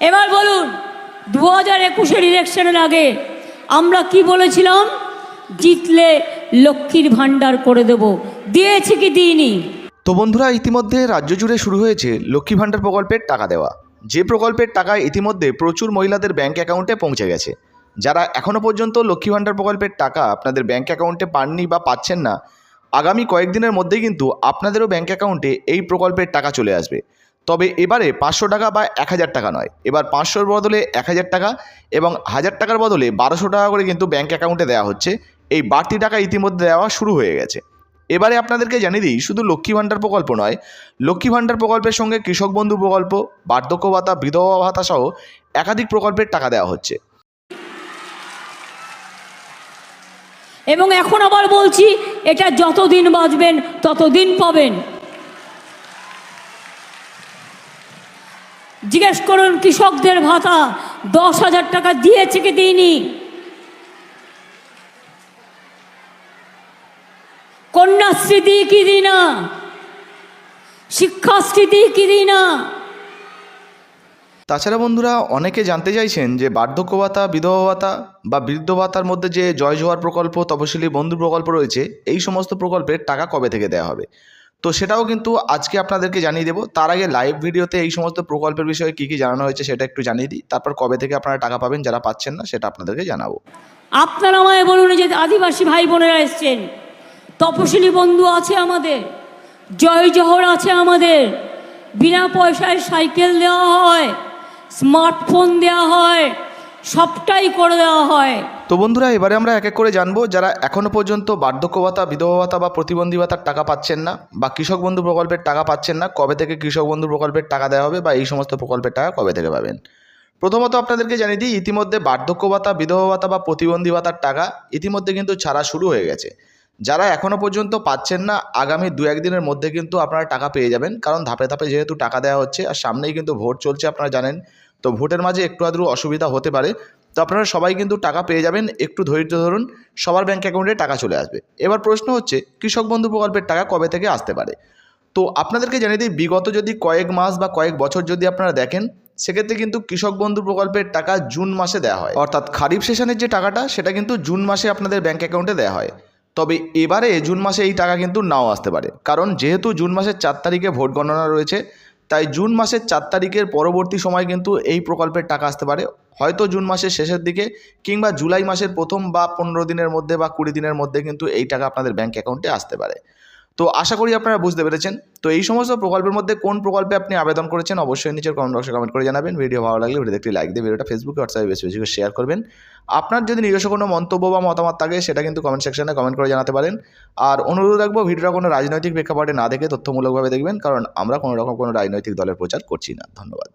এবার বলুন দু হাজার একুশের ইলেকশনের আগে আমরা কি বলেছিলাম? জিতলে লক্ষ্মীর ভাণ্ডার করে দেব। দিয়েছি কি দিইনি? তো বন্ধুরা, ইতিমধ্যে রাজ্য জুড়ে শুরু হয়েছে লক্ষ্মী ভাণ্ডার প্রকল্পের টাকা দেওয়া। যে প্রকল্পের টাকা ইতিমধ্যে প্রচুর মহিলাদের ব্যাংক অ্যাকাউন্টে পৌঁছে গেছে। যারা এখনও পর্যন্ত লক্ষ্মী ভাণ্ডার প্রকল্পের টাকা আপনাদের ব্যাংক অ্যাকাউন্টে পাননি বা পাচ্ছেন না, আগামী কয়েকদিনের মধ্যেই কিন্তু আপনাদেরও ব্যাংক অ্যাকাউন্টে এই প্রকল্পের টাকা চলে আসবে। তবে এবারে পাঁচশো টাকা বা এক হাজার টাকা নয়। এবার পাঁচশোর বদলে এক হাজার টাকা এবং হাজার টাকার বদলে বারোশো টাকা করে কিন্তু ব্যাঙ্ক অ্যাকাউন্টে দেওয়া হচ্ছে। এই বাড়তি টাকা ইতিমধ্যে দেওয়া শুরু হয়ে গেছে। এবারে আপনাদেরকে জানিয়ে দিই, শুধু লক্ষ্মী ভাণ্ডার প্রকল্প নয়, লক্ষ্মী ভাণ্ডার প্রকল্পের সঙ্গে কৃষক বন্ধু প্রকল্প, বার্ধক্য ভাতা, বিধবা ভাতা সহ একাধিক প্রকল্পের টাকা দেওয়া হচ্ছে। এবং এখন আবার বলছি, এটা যতদিন বাঁচবেন, ততদিন পাবেন। জিজ্ঞেস করুন কৃষকদের ভাতা, দশ হাজার টাকা দিয়েছে কি দিইনি? কন্যাশ্রী দিই কি দিই না শিক্ষাশ্রী দিই কি দিই না তাছাড়া বন্ধুরা, অনেকে জানতে চাইছেন যে বার্ধক্য ভাতা, বিধবা ভাতা বা বৃদ্ধ ভাতার মধ্যে যে জয় জোয়ার প্রকল্প, তপশিলি বন্ধু প্রকল্প রয়েছে, এই সমস্ত প্রকল্পের টাকা কবে থেকে দেওয়া হবে? তো সেটাও কিন্তু আজকে আপনাদেরকে জানিয়ে দেবো। তার আগে লাইভ ভিডিওতে এই সমস্ত প্রকল্পের বিষয়ে কী কী জানানো হয়েছে সেটা একটু জানিয়ে দিই। তারপর কবে থেকে আপনারা টাকা পাবেন যারা পাচ্ছেন না সেটা আপনাদেরকে জানাব। আপনারা আমায় বলুন যে আদিবাসী ভাই বোনেরা এসছেন, তপশিলি বন্ধু আছে আমাদের, জয় জহর আছে আমাদের, বিনা পয়সায় সাইকেল দেওয়া হয়, স্মার্টফোন দেওয়া হয় সবটাই করে দেওয়া হয়। তো বন্ধুরা, এবারে আমরা এক এক করে জানব, যারা এখনও পর্যন্ত বার্ধক্য ভাতা বিধবা ভাতা বা প্রতিবন্ধী ভাতার টাকা পাচ্ছেন না, বা কৃষক বন্ধু প্রকল্পের টাকা পাচ্ছেন না, কবে থেকে কৃষক বন্ধু প্রকল্পের টাকা দেওয়া হবে, বা এই সমস্ত প্রকল্পের টাকা কবে থেকে পাবেন? প্রথমত আপনাদেরকে জানিয়ে দিই, ইতিমধ্যে বার্ধক্য ভাতা বিধবা ভাতা বা প্রতিবন্ধী ভাতার টাকা ইতিমধ্যে কিন্তু ছাড়া শুরু হয়ে গেছে। যারা এখনও পর্যন্ত পাচ্ছেন না, আগামী দু একদিনের মধ্যে কিন্তু আপনারা টাকা পেয়ে যাবেন, কারণ ধাপে ধাপে যেহেতু টাকা দেওয়া হচ্ছে, আর সামনেই কিন্তু ভোট চলছে, আপনারা জানেন তো ভোটের মাঝে একটু আধটু অসুবিধা হতে পারে। তো আপনারা সবাই কিন্তু টাকা পেয়ে যাবেন, একটু ধৈর্য ধরুন, সবার ব্যাঙ্ক অ্যাকাউন্টে টাকা চলে আসবে। এবার প্রশ্ন হচ্ছে, কৃষক বন্ধু প্রকল্পের টাকা কবে থেকে আসতে পারে? তো আপনাদেরকে জানিয়ে দিই, বিগত যদি কয়েক মাস বা কয়েক বছর যদি আপনারা দেখেন, সেক্ষেত্রে কিন্তু কৃষক বন্ধু প্রকল্পের টাকা জুন মাসে দেওয়া হয়। অর্থাৎ খারিফ সেশনের যে টাকাটা, সেটা কিন্তু জুন মাসে আপনাদের ব্যাঙ্ক অ্যাকাউন্টে দেওয়া হয়। তবে এবারে জুন মাসে এই টাকা কিন্তু নাও আসতে পারে। কারণ যেহেতু জুন মাসের চার তারিখে ভোট গণনা রয়েছে তাই জুন মাসের চার তারিখের পরবর্তী সময় কিন্তু এই প্রকল্পের টাকা আসতে পারে। হয়তো জুন মাসের শেষের দিকে কিংবা জুলাই মাসের প্রথম বা পনেরো দিনের মধ্যে বা কুড়ি দিনের মধ্যে কিন্তু এই টাকা আপনাদের ব্যাঙ্ক অ্যাকাউন্টে আসতে পারে। তো আশা করি আপনারা বুঝতে পেরেছেন। তো এই সমস্ত প্রকল্পের মধ্যে কোন প্রকল্পে আপনি আবেদন করেছেন অবশ্যই নিচের কমেন্ট বক্সে কমেন্ট করে জানাবেন। ভিডিও ভালো লাগলে ভিডিওতে একটি লাইক দিয়ে ভিডিওটা ফেসবুকে হোয়াটসঅ্যাপে বেশি বেশি করে শেয়ার করবেন। আপনার যদি নিজস্ব কোনো মন্তব্য বা মতামত থাকে, সেটা কিন্তু কমেন্ট সেকশনে কমেন্ট করে জানাতে পারেন। আর অনুরোধ রাখব, ভিডিওটা কোনো রাজনৈতিক প্রেক্ষাপটে না দেখে তথ্যমূলকভাবে দেখবেন, কারণ আমরা কোনো রকম কোনো রাজনৈতিক দলের প্রচার করছি না। ধন্যবাদ।